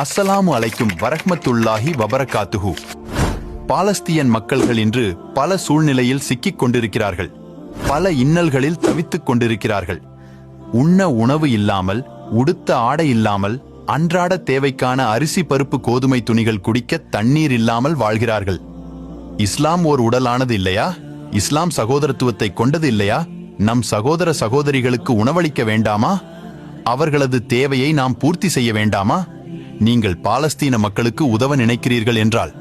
அஸ்ஸலாமு அலைக்கும் வரஹ்மத்துல்லாஹி வபரகாத்துஹு. பாலஸ்தீன் மக்கள்கள் இன்று பல சூழ்நிலையில் சிக்கிக் கொண்டிருக்கிறார்கள். பல இன்னல்களில் தவித்துக் கொண்டிருக்கிறார்கள். உண்ண உணவு இல்லாமல் உடுத்த ஆடை இல்லாமல் அன்றாட தேவைக்கான அரிசி பருப்பு கோதுமை துணிகள் குடிக்க தண்ணீர் இல்லாமல் வாழ்கிறார்கள். இஸ்லாம் ஓர் உடலானது இல்லையா? இஸ்லாம் சகோதரத்துவத்தை கொண்டது இல்லையா? நம் சகோதர சகோதரிகளுக்கு உணவளிக்க வேண்டாமா? அவர்களது தேவையை நாம் பூர்த்தி செய்ய வேண்டாமா? நீங்கள் பாலஸ்தீன மக்களுக்கு உதவ நினைக்கிறீர்கள் என்றால்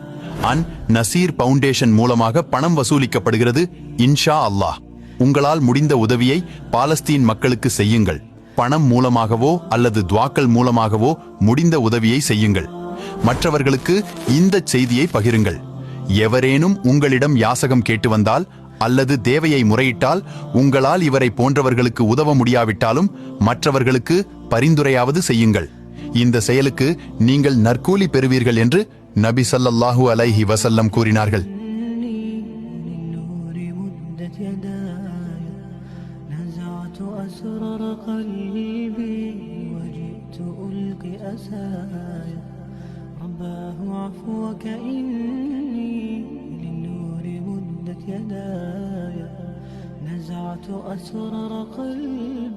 அன் நசீர் பவுண்டேஷன் மூலமாக பணம் வசூலிக்கப்படுகிறது இன்ஷா அல்லாஹ். உங்களால் முடிந்த உதவியை பாலஸ்தீன் மக்களுக்கு செய்யுங்கள். பணம் மூலமாகவோ அல்லது துவாக்கள் மூலமாகவோ முடிந்த உதவியை செய்யுங்கள். மற்றவர்களுக்கு இந்த செய்தியை பகிருங்கள். எவரேனும் உங்களிடம் யாசகம் கேட்டு வந்தால் அல்லது தேவையை முறையிட்டால் உங்களால் இவரை போன்றவர்களுக்கு உதவ முடியாவிட்டாலும் மற்றவர்களுக்கு பரிந்துரையாவது செய்யுங்கள். இந்த செயலுக்கு நீங்கள் நற்கூலி பெறுவீர்கள் என்று நபி ஸல்லல்லாஹு அலைஹி வஸல்லம் கூறினார்கள் للنور مدت يداي نزعت أسرار قلبي